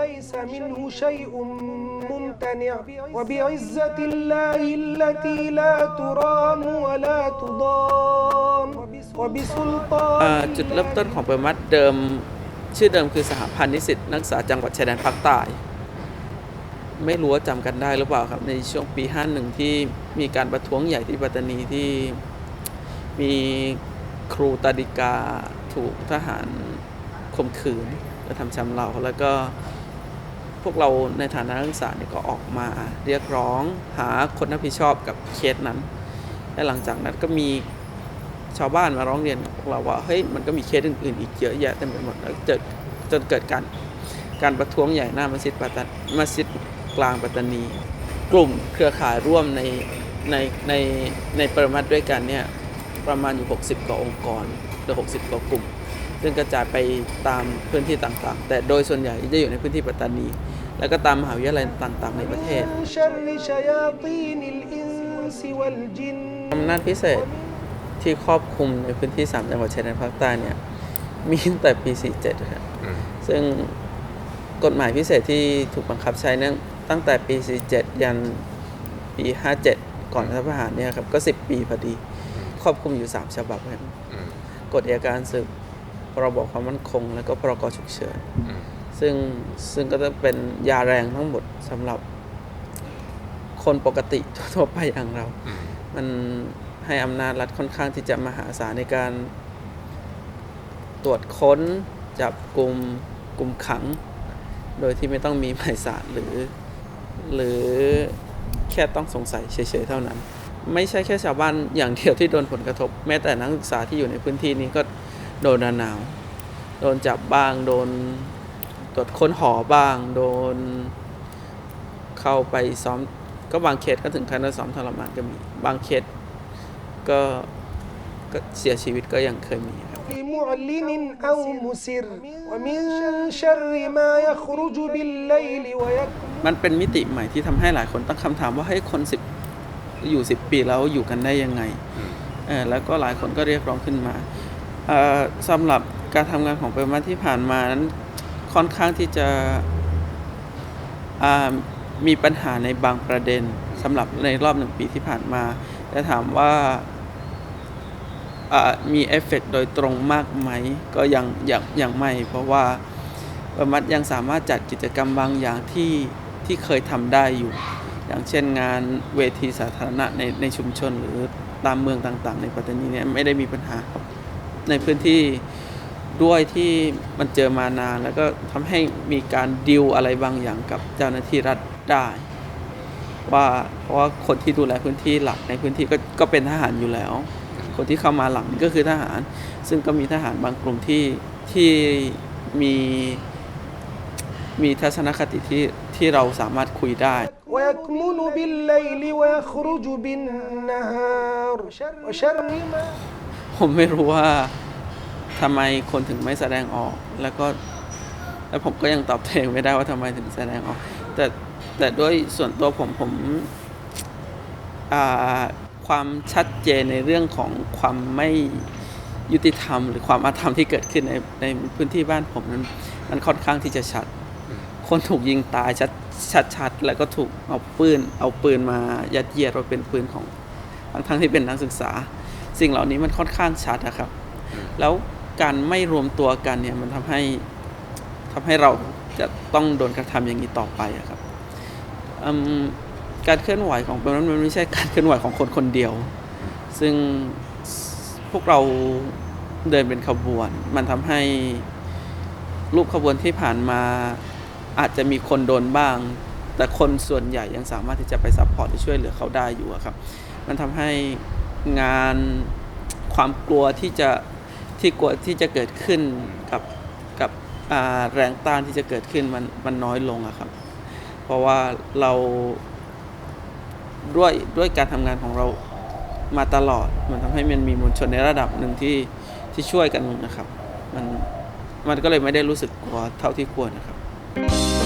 ليس منه شيء ممتنع وبعزة الله التي لا ترام ولا تضام อ่า وبسلطان จุดเริ่มต้นของเปรมัดเดิม ชื่อเดิมคือสหพันธ์นิสิตนักศึกษาจังหวัดชายแดนภาคใต้ ไม่รู้ว่าจำกันได้หรือเปล่าครับ ในช่วงปี 51 ที่มีการประท้วงใหญ่ที่ปัตตานีที่มีครูตาดิกาถูกทหารข่มขืนและทำชำเรา แล้วก็พ วกเราในฐานะนักศึกษาเนี่ยก็ออกมาเรียกร้องหาคนรับผิดชอบกับเคสนั้น และหลังจากนั้นก็มีชาวบ้านมาร้องเรียนกับพวกเราว่าเฮ้ยมันก็มีเคสอื่นๆ อีกเยอะแยะเต็มไปหมดแล้วเกิดจนเกิดการการประท้วงใหญ่หน้ามัสยิดปัตตามัสยิดกลางปัตตานี กลุ่มเครือข่ายร่วมในในในในปรมัตด้วยกันเนี่ย ประมาณอยู่ 60 กว่าองค์กรหรือ 60 กว่ากลุ่ม ซึ่งกระจายไปตามพื้นที่ต่างๆ แต่โดยส่วนใหญ่จะอยู่ในพื้นที่ปัตตานี และก็ตามมหาวิทยาลัยต่างๆ ในประเทศอำนาจพิเศษที่ครอบคลุมในพื้นที่ 3 จังหวัดชายแดนภาคใต้เนี่ยมีตั้งแต่ปี 47 ครับ ซึ่งกฎหมายพิเศษที่ถูกบังคับใช้นั้นตั้งแต่ปี 47 ยันปี 57 ก่อนรัฐประหารเนี่ยครับ ก็ 10 ปีพอดี ครอบคลุมอยู่ 3 ฉบับครับอืมกฎอัยการศึกพรบความมั่นคง แล้วก็พรกฉุกเฉินอืมซึ่งซึ่งก็จะเป็นยาแรงทั้งหมดสำหรับคนปกติทั่วไปอย่างเราอืมมันให้อำนาจรัฐค่อนข้างที่จะมหาศาลในการตรวจค้นจับกลุ่มกลุ่มขัง โดยที่ไม่ต้องมีหมายสารหรือ หรือแค่ต้องสงสัยเฉยๆเท่านั้น ไม่ใช่แค่ชาวบ้านอย่างเดียวที่โดนผลกระทบ แม้แต่นักศึกษาที่อยู่ในพื้นที่นี้ก็โดนระนาว โดนจับบ้าง โดนตรวจค้นหอบ้าง โดนเข้าไปซ้อม ก็บางเคสก็ถึงขั้นว่าซ้อมทรมานก็มี บางเคสก็ก็เสียชีวิตก็ยังเคยมีครับ لمعلن أو مسر ومن شر ما يخرج بالليل ويكون มันเป็นมิติใหม่ที่ทำให้หลายคนตั้งคำถามว่าให้ยคนสิบ อยู่สิบปีแล้วอยู่กันได้ยังไงอืมเออแล้วก็หลายคนก็เรียกร้องขึ้นมาเอ่อสำหรับการทำงานของเปรมาที่ผ่านมานั้นค่อนข้างที่จะอ่ามีปัญหาในบางประเด็นสำหรับในรอบหนึ่งปีที่ผ่านมา แต่ถามว่าอ่ามีเอฟเฟกต์โดยตรงมากไหม ก็ยังยังยังไม่ เพราะว่าประมัดยังสามารถจัดกิจกรรมบางอย่างที่ที่เคยทำได้อยู่ อย่างเช่นงานเวทีสาธารณะในในชุมชนหรือตามเมืองต่างๆ ในปัตตานีเนี่ยไม่ได้มีปัญหาครับในพื้นที่ด้วยที่มันเจอมานาน แล้วก็ทำให้มีการดิวอะไรบางอย่างกับเจ้าหน้าที่รัฐได้ ว่าเพราะว่าคนที่ดูแลพื้นที่หลักในพื้นที่ก็ก็เป็นทหารอยู่แล้ว คนที่เข้ามาหลังก็คือทหาร ซึ่งก็มีทหารบางกลุ่มที่ที่มีมีทัศนคติที่ที่เราสามารถคุยได้ ويكمن بالليل ويخرج بالنهار وشر ما ผมไม่รู้ว่าทำไมคนถึงไม่แสดงออก แล้วก็แล้วผมก็ยังตอบตัวเองไม่ได้ว่าทำไมถึงแสดงออก แต่แต่ด้วยส่วนตัวผมผมอ่าความชัดเจนในเรื่องของความไม่ยุติธรรม หรือความอาธรรมที่เกิดขึ้นในในพื้นที่บ้านผมนั้นมันค่อนข้างที่จะชัด คนถูกยิงตายชัด ชัดชัดแล้วก็ถูกเอาปืนเอาปืนมายัดเยียดว่าเป็นปืนของทั้งทั้งที่เป็นนักศึกษา สิ่งเหล่านี้มันค่อนข้างชัดนะครับ แล้วการไม่รวมตัวกันเนี่ยมันทำให้ทำให้เราจะต้องโดนกระทำอย่างนี้ต่อไปอะครับการเคลื่อนไหวของมันมันไม่ใช่การเคลื่อนไหวของคนคนเดียว ซึ่งพวกเราเดินเป็นขบวน มันทำให้รูปขบวนที่ผ่านมา อาจจะมีคนโดนบ้าง แต่คนส่วนใหญ่ยังสามารถที่จะไปซัพพอร์ตช่วยเหลือเขาได้อยู่ครับ มันทำให้งานความกลัวที่จะที่กลัวที่จะเกิดขึ้นกับกับแรงต้านที่จะเกิดขึ้นมันมันน้อยลงอะครับ เพราะว่าเราด้วยด้วยการทำงานของเรามาตลอด มันทำให้มันมีมวลชนในระดับหนึ่งที่ที่ช่วยกันนะครับ มันมันก็เลยไม่ได้รู้สึกกลัวเท่าที่ควรนะครับ you